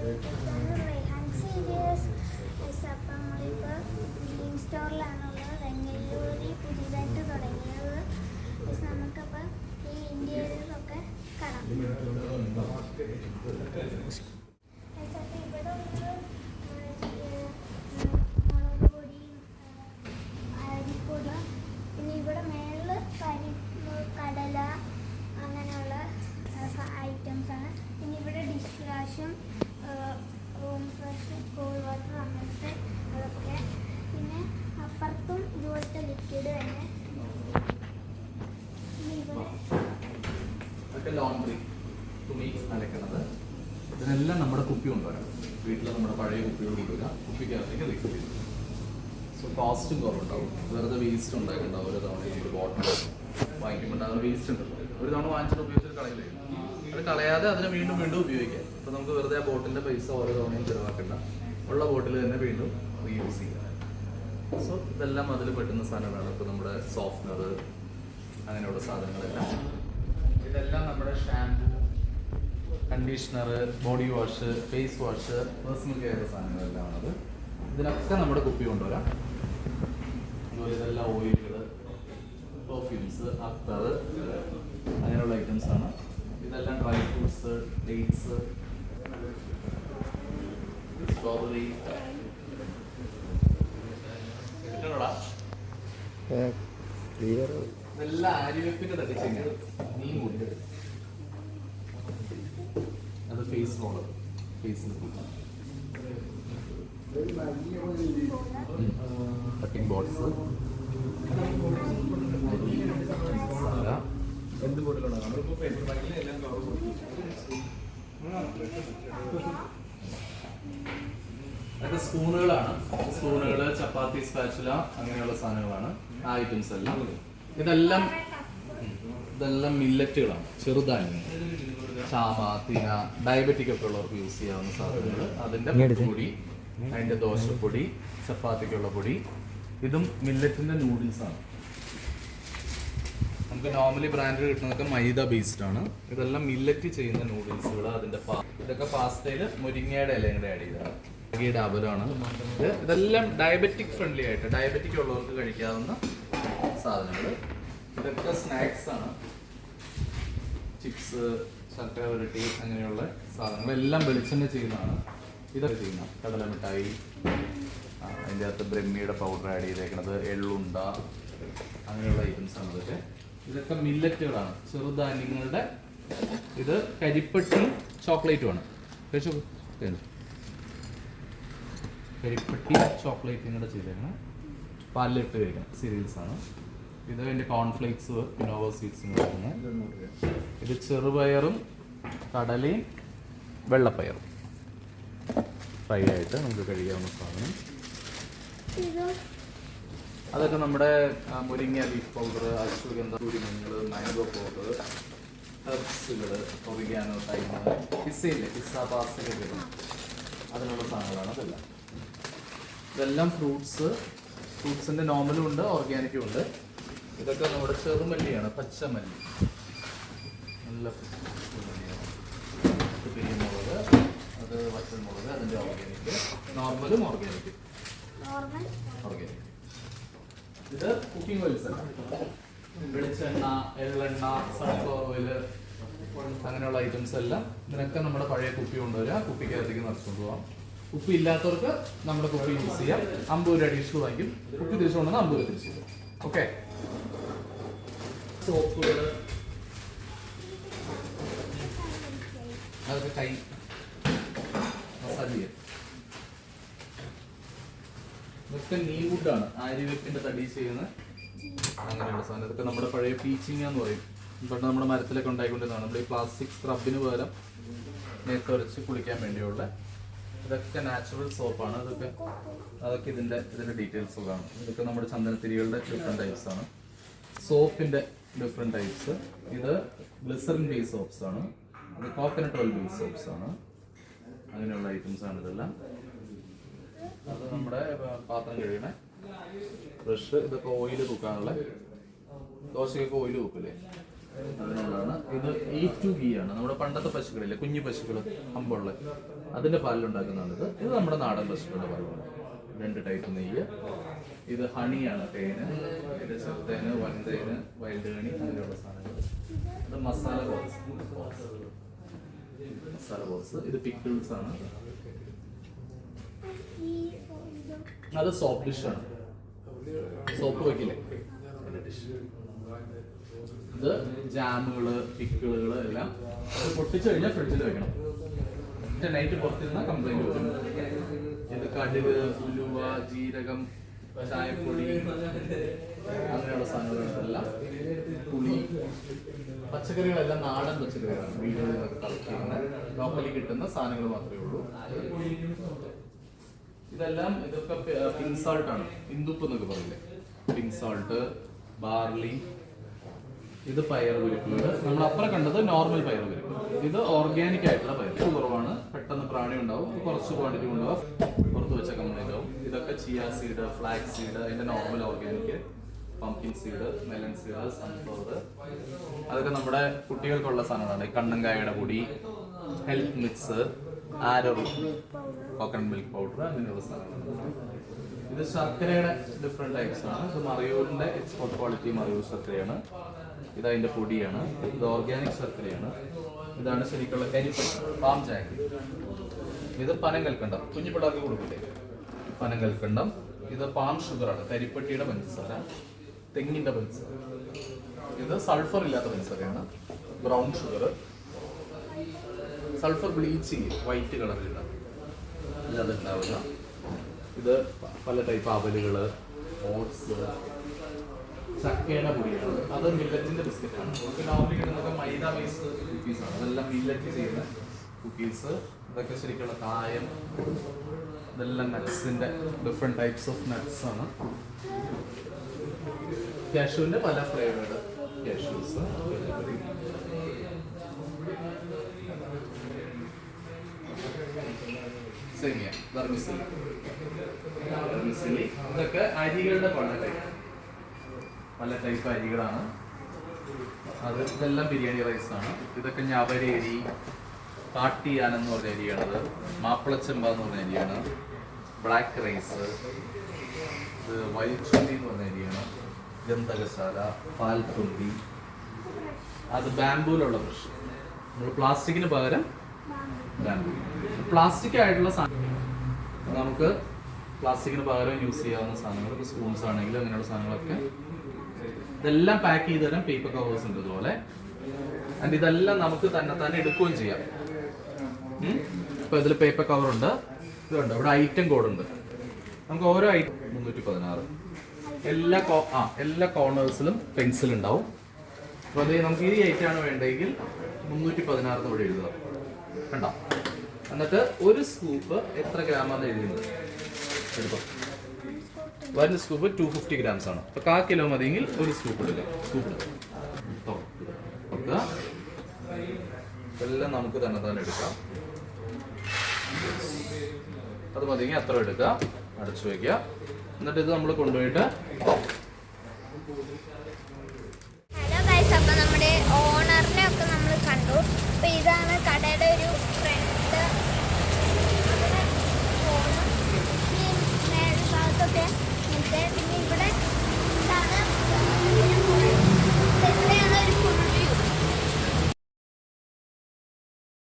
Rehan serious അപ്പം നമ്മളിപ്പോൾ green സ്റ്റോറിലാണുള്ളത് വെങ്ങല്ലൂരിൽ പുതിയതായിട്ട് തുടങ്ങിയത് നമുക്കപ്പോൾ ഈ ഇന്ത്യയിലൊക്കെ കാണാം Yes, അപ്പോൾ ഇവിടെ ഉള്ളത് മുളക് പൊടിയും അരിപ്പൊടി പിന്നെ ഇവിടെ മേളിൽ പരിപ്പ് കടല അങ്ങനെയുള്ള ഐറ്റംസ് ആണ് പിന്നെ ഇവിടെ ഡിഷ് വാഷും റൂം ഫ്രഷ് കൂൾ വാട്ടർ അങ്ങനത്തെ അതൊക്കെ പിന്നെ അപ്പുറത്തും ഇതുപോലത്തെ ലിക്വിഡ് തന്നെ പിന്നെ ഇവിടെ ഇതൊക്കെ ലോണ്ടറി തുണി അലക്കുന്നത്. ഇതിനെല്ലാം നമ്മുടെ കുപ്പി കൊണ്ടുവരാം വീട്ടിൽ നമ്മുടെ പഴയ കുപ്പികൾ കൊണ്ടുവരിക. കുപ്പിക്കകത്തേക്ക് റിഫിൽ ചെയ്യും സോ കോസ്റ്റും കുറവുണ്ടാവും. വെറുതെ വേസ്റ്റ് ഉണ്ടായിട്ടുണ്ടാവും ഒരു തവണ ഒരു ബോട്ടിൽ വാങ്ങിക്കുമ്പോൾ വേസ്റ്റ് ഉണ്ടല്ലോ. ഒരു തവണ വാങ്ങിച്ചിട്ട് ഉപയോഗിച്ചിട്ട് കളയില്ലേ? അത് കളയാതെ അതിനെ വീണ്ടും വീണ്ടും ഉപയോഗിക്കാം. അപ്പോൾ നമുക്ക് വെറുതെ ആ ബോട്ടിന്റെ പൈസ ഓരോ തവണയും ചിലവാക്കണ്ട. ഉള്ള ബോട്ടിൽ തന്നെ വീണ്ടും റീയൂസ് ചെയ്യാം. സോ ഇതെല്ലാം അതിൽ പെട്ടുന്ന സാധനങ്ങളാണ്. ഇപ്പോൾ നമ്മുടെ സോഫ്റ്റ്നർ അങ്ങനെയുള്ള സാധനങ്ങളെല്ലാം. ഇതെല്ലാം നമ്മുടെ shampoo conditioner body wash face wash personal care സാധനങ്ങളെല്ലാം ആണത് ഇതിനൊക്കെ നമ്മുടെ കുപ്പി കൊണ്ടുവരാം. അതുപോലെ ഇതെല്ലാം ഓയിലുകൾ പെർഫ്യൂംസ് അത്തർ അങ്ങനെയുള്ള ഐറ്റംസ് ആണ്. ഇതെല്ലാം dry fruits dates strawberry clear ഇതെല്ലാം ആര്യവെപ്പിന്റെ തട്ടിച്ചെങ്കിൽ നീ മുണ്ട് അത് ഫേസ് റോളർ ഫേസിൽ കട്ടിംഗ് ബോർഡ്സ് എന്ത് ബോട്ടിലാണ്? നമ്മളിപ്പോ പേപ്പർ ബാഗിൽ എല്ലാം കവർ അതൊക്കെ സ്പൂണുകളാണ്. സ്പൂണുകൾ ചപ്പാത്തി സ്പാച്ചുല അങ്ങനെയുള്ള സാധനങ്ങളാണ്. ആ ഐറ്റംസ് എല്ലാം. ഇതെല്ലാം ഇതെല്ലാം മില്ലറ്റുകളാണ് ചെറുധാന്യങ്ങൾ ചാമ തിന ഡയബറ്റിക് ഒക്കെ ഉള്ളവർക്ക് യൂസ് ചെയ്യാവുന്ന സാധനങ്ങൾ. അതിന്റെ പൊടി അതിന്റെ ദോശപ്പൊടി ചപ്പാത്തിക്കുള്ള പൊടി. ഇതും മില്ലറ്റിന്റെ നൂഡിൽസ് ആണ് നമുക്ക് നോർമലി ബ്രാൻഡ് കിട്ടുന്നതൊക്കെ മൈദ ബേസ്ഡ് ആണ്. ഇതെല്ലാം മില്ലറ്റ് ചെയ്യുന്ന നൂഡിൽസുകൾ അതിന്റെ ഇതൊക്കെ പാസ്തയിൽ മുരിങ്ങയുടെ ഇലയും കൂടെ ആഡ് ചെയ്തതാണ്. മുരിങ്ങയുടെ ഇതെല്ലാം ഡയബറ്റിക് ഫ്രണ്ട്ലി ആയിട്ട് ഡയബറ്റിക് ഉള്ളവർക്ക് കഴിക്കാവുന്ന സാധനങ്ങൾ ഇതൊക്കെ സ്നാക്സ് ആണ്. ചിപ്സ് ശർക്കര പുരട്ടി അങ്ങനെയുള്ള സാധനങ്ങൾ. എല്ലാം വെളിച്ചെണ്ണ ചെയ്യുന്നതാണ്. ഇതൊക്കെ ചെയ്യുന്ന കടല മിഠായി അതിന്റെ അകത്ത് ബ്രഹ്മിയുടെ പൗഡർ ആഡ് ചെയ്തേക്കണത് എള്ളുണ്ട അങ്ങനെയുള്ള ഐറ്റംസ് ആണ് ഇതൊക്കെ. ഇതൊക്കെ മില്ലറ്റുകളാണ് ചെറുധാന്യങ്ങളുടെ ഇത് കരിപ്പട്ടും ചോക്ലേറ്റുമാണ് കഴിച്ചോ. കരിപ്പട്ടി ചോക്ലേറ്റും കൂടെ ചെയ്തേക്കണം. പാലിലിട്ട് കഴിക്കാം സീരിയൽസ് ആണ്. ഇത് അതിന്റെ കോൺഫ്ലേക്സ് സീഡ്സ് സീഡ്സും പറയുന്നത് ഇത് ചെറുപയറും കടലയും വെള്ളപ്പയറും. ഫ്രൈ ആയിട്ട് നമുക്ക് കഴിക്കാവുന്ന സാധനം. അതൊക്കെ നമ്മുടെ മുരിങ്ങ ലീഫ് പൗഡർ അശ്വഗന്ധ കുരുമങ്ങൾ മാംഗോ പൗഡർ ഹെർബ്സുകൾ ഒറിഗാനോ ടൈമ് പിസ്സയില്ല പിസ്സ പാസ്തയൊക്കെ വരും അതിനുള്ള സാധനങ്ങളാണ് അതെല്ലാം. ഇതെല്ലാം ഫ്രൂട്ട്സ് ഫ്രൂട്ട്സിന്റെ നോർമലും ഉണ്ട് ഓർഗാനിക്കും ഉണ്ട്. ഇതൊക്കെ നമ്മുടെ ചെറുമല്ലിയാണ് പച്ചമല്ലി. നല്ല പിരിമുളക് അത് വറ്റൽമുളക് അതിന്റെ ഓർഗാനിക്. നോർമലും ഓർഗാനിക്. ഓർഗാനിക്. ഇത് കുക്കിംഗ് ഓയിൽസ് വെളിച്ചെണ്ണ എള്ളെണ്ണ സൺഫ്ലവർ ഓയിൽ അങ്ങനെയുള്ള ഐറ്റംസ് എല്ലാം ഇതിനൊക്കെ നമ്മുടെ പഴയ കുപ്പി കൊണ്ടുവരിക കുപ്പിക്കകത്തേക്ക് നിറച്ചുകൊണ്ട് പോവാം. കുപ്പി ഇല്ലാത്തവർക്ക് നമ്മുടെ കുപ്പി യൂസ് ചെയ്യാം. അമ്പത് രൂപ അഡീഷണൽ വാങ്ങിക്കും. കുപ്പി തിരിച്ചു കൊണ്ടുവന്നാൽ അമ്പത് രൂപ തിരിച്ചു തരും. ഓക്കെ സോപ്പുകൾ അതൊക്കെ കൈ മസാജ് ചെയ്യാം. ഇതൊക്കെ ആര്യവെപ്പിന്റെ തടി ചെയ്യുന്ന അങ്ങനെയുള്ള സാധനം. ഇതൊക്കെ നമ്മുടെ പഴയ പീച്ചിങ് എന്ന് പറയും. പണ്ട് നമ്മുടെ മരത്തിലൊക്കെ ഉണ്ടായിക്കൊണ്ടിരുന്നതാണ്. നമ്മൾ ഈ പ്ലാസ്റ്റിക് സ്ക്രബിന് പകരം നേരത്തെ വെച്ച് കുളിക്കാൻ വേണ്ടിയുള്ള ഇതൊക്കെ നാച്ചുറൽ സോപ്പാണ് ഇതൊക്കെ അതൊക്കെ ഇതിന്റെ ഇതിന്റെ ഡീറ്റെയിൽസ് കാണും. ഇതൊക്കെ നമ്മുടെ ചന്ദനത്തിരികളുടെ ഡിഫറെന്റ് ടൈപ്സ് ആണ്. സോപ്പിന്റെ ഡിഫറെന്റ് ടൈപ്സ് ഇത് ഗ്ലിസറിൻ ബേസ് സോപ്സ് ആണ്. അത് കോക്കനട്ട് ഓയിൽ ബേസ് സോപ്സ് ആണ്. അങ്ങനെയുള്ള ഐറ്റംസ് ആണ് ഇതെല്ലാം. അത് നമ്മുടെ പാത്രം കഴിയണ ബ്രഷ് ഇതൊക്കെ ഓയിൽ തൂക്കാനുള്ള. ദോശയൊക്കെ ഓയിൽ തൂക്കില്ലേ? അതിനുള്ളതാണ് ഇത് എ ടു ഗീ ആണ്. നമ്മുടെ പണ്ടത്തെ പശുക്കളില്ലേ? കുഞ്ഞു പശുക്കൾ അമ്പുള്ള. അതിന്റെ പാലിലുണ്ടാക്കുന്നതാണിത്. ഇത് നമ്മുടെ നാടൻ പശുക്കളുടെ പാലാണ് രണ്ട് ടൈപ്പ് നെയ്യ്. ഇത് ഹണിയാണ് തേന്. ഇത് ചെറുതേന് വൻതേന് വൈൽഡ് ഹണി അങ്ങനെയുള്ള സാധനങ്ങൾ. ഇത് മസാല ബോക്സ് മസാല ബോക്സ് ഇത് പിക്കിൾസ് ആണ്. അത് സോപ്പ് ആണ്. സോപ്പ് വയ്ക്കില്ലേ ഡിഷ്. ഇത് ജാമുകൾ പിക്കിളുകൾ എല്ലാം പൊട്ടിച്ചു കഴിഞ്ഞാൽ ഫ്രിഡ്ജിൽ വെക്കണം. നൈറ്റ് പുറത്തിരുന്ന കംപ്ലൈന്റ് വരും. ഇത് കടുക് ഉലുവ ജീരകം ചായപ്പൊടി അങ്ങനെയുള്ള സാധനങ്ങളെല്ലാം പുളി പച്ചക്കറികളെല്ലാം നാടൻ പച്ചക്കറികളാണ്. വീടുകളിൽ നിന്നൊക്കെ കളക്ട് ലോക്കലി കിട്ടുന്ന സാധനങ്ങൾ മാത്രമേ ഉള്ളൂ. ഇതെല്ലാം ഇതൊക്കെ പിങ്ക് ആണ്. ഇന്ദുപ്പ് എന്നൊക്കെ പറയില്ലേ? പിങ്ക് സാൾട്ട് ബാർലി ഇത് പയർ കുരുക്കുന്നത് നമ്മൾ അപ്പുറം കണ്ടത് നോർമൽ പയർ പരിപ്പ് ഇത് ഓർഗാനിക് ആയിട്ടുള്ള പയർ. കുറവാണ്. പെട്ടെന്ന് പ്രാണി ഉണ്ടാവും. കുറച്ച് ക്വാണ്ടിറ്റി ഉണ്ടാവും പുറത്ത് വെച്ച കമ്പനി ആവും. ഇതൊക്കെ ചിയ സീഡ് ഫ്ലാക്സ് സീഡ് അതിന്റെ normal organic pumpkin seed melon seed sunflower അതൊക്കെ നമ്മുടെ കുട്ടികൾക്കുള്ള സാധനങ്ങളാണ്. കണ്ണങ്കായയുടെ പൊടി ഹെൽത്ത് മിക്സ് ആരോ കോക്കനട്ട് മിൽക്ക് പൗഡർ അങ്ങനെയുള്ള സാധനങ്ങൾ ഇത് ശർക്കരയുടെ ഡിഫറെന്റ് ടൈപ്സ് ആണ്. ഇത് മറയൂരിന്റെ എക്സ്പോർട്ട് ക്വാളിറ്റി മറയൂർ ശർക്കരയാണ്. ഇത് പൊടിയാണ്. ഇത് ഓർഗാനിക് ശർക്കരയാണ്. ഇതാണ് ശരിക്കുള്ള കരിപ്പൻ പാം ജാങ്കി ഇത് പനം കൽക്കണ്ടം. കുഞ്ഞു പിള്ളേർക്ക് കൊടുക്കില്ലേ പനം കൽക്കണ്ടം. ഇത് പാം ഷുഗറാണ് കരിപ്പട്ടിയുടെ പഞ്ചസാര തെങ്ങിന്റെ പഞ്ചസാര. ഇത് സൾഫർ ഇല്ലാത്ത പഞ്ചസാരയാണ്. Brown sugar sulphur bleach white കളറിലുണ്ടാവും ഇല്ലാതെ ഉണ്ടാവില്ല ഇത് പല ടൈപ്പ് അവലുകൾ ഓട്സ് ചക്കയുടെ പൊടിയാണ്. അത് മില്ലറ്റിന്റെ ബിസ്ക്കറ്റാണ് നമുക്ക് നോർമലി കിട്ടുന്നതൊക്കെ മൈദ ബേസ്ഡ് കുക്കീസ് ആണ്. അതെല്ലാം മില്ലറ്റ് ചെയ്യുന്ന കുക്കീസ് ഇതൊക്കെ ശരിക്കുള്ള കായം ഇതെല്ലാം നട്ട്സിന്റെ ഡിഫറെന്റ് ടൈപ്സ് ഓഫ് നട്ട്സ് ആണ്. കാഷ്യൂവിന്റെ പല ഫ്ലേവേർഡ് കാഷ്യൂസ് സെമിയ ബർമിസിലി ബർമിസിലി ഇതൊക്കെ അരികളുടെ ടൈപ്പ് പല ടൈപ്പ് അരികളാണ്. അത് ഇതെല്ലാം ബിരിയാണി ആണ്. ഇതൊക്കെ ഞവരേരി കാട്ടിയാൻ എന്ന് പറഞ്ഞ അരിയാണത് മാപ്പിളച്ചെമ്പ എന്ന് പറഞ്ഞ അരിയാണ്. ബ്ലാക്ക് റൈസ് ഇത് വൈച്ചുണ്ടി എന്ന് പറഞ്ഞ അരിയാണ്. ഗന്ധകശാല പാൽത്തുണ്ടി. അത് ബാംബൂലുള്ള ബ്രഷ് നമ്മൾ പ്ലാസ്റ്റിക്കിന് പകരം ബാംബൂ. പ്ലാസ്റ്റിക് ആയിട്ടുള്ള സാധനം നമുക്ക് പ്ലാസ്റ്റിക്കിന് പകരം യൂസ് ചെയ്യാവുന്ന സാധനങ്ങൾ സ്പൂൺസ് ആണെങ്കിലും അങ്ങനെയുള്ള സാധനങ്ങളൊക്കെ ഇതെല്ലാം പാക്ക് ചെയ്ത് തരാൻ പേപ്പർ കവേഴ്സ് ഉണ്ട് ഇതുപോലെ. ആൻഡ് ഇതെല്ലാം നമുക്ക് തന്നെ തന്നെ എടുക്കുകയും ചെയ്യാം. ഇപ്പൊ ഇതിൽ പേപ്പർ കവർ ഉണ്ട്. ഇതുണ്ട് ഇവിടെ ഐറ്റം കോഡ് ഉണ്ട്. നമുക്ക് ഓരോ ഐറ്റം മുന്നൂറ്റി പതിനാറ് എല്ലാ കോ- ആ എല്ലാ കോർണേഴ്സിലും പെൻസിൽ ഉണ്ടാവും. അപ്പോൾ അതേ നമുക്ക് ഈ ഐറ്റം ആണ് വേണ്ടതെങ്കിൽ മുന്നൂറ്റി പതിനാറ് ഇവിടെ എഴുതുക കണ്ടോ? എന്നിട്ട് ഒരു സ്കൂപ്പ് എത്ര ഗ്രാമാണ് എഴുതുന്നത്? എടുക്കാം one scoop two fifty grams ആണ്. അപ്പൊ കാ കിലോ മതിയെങ്കിൽ ഒരു സ്കൂപ്പ് എടുക്കുക സ്കൂപ്പ് എല്ലാം നമുക്ക് തന്നെ തന്നെ എടുക്കാം. അത് മതിയെങ്കിൽ അത്ര എടുക്കുക അടച്ചു വയ്ക്കുക. എന്നിട്ട് ഇത് നമ്മൾ കൊണ്ടുപോയിട്ട്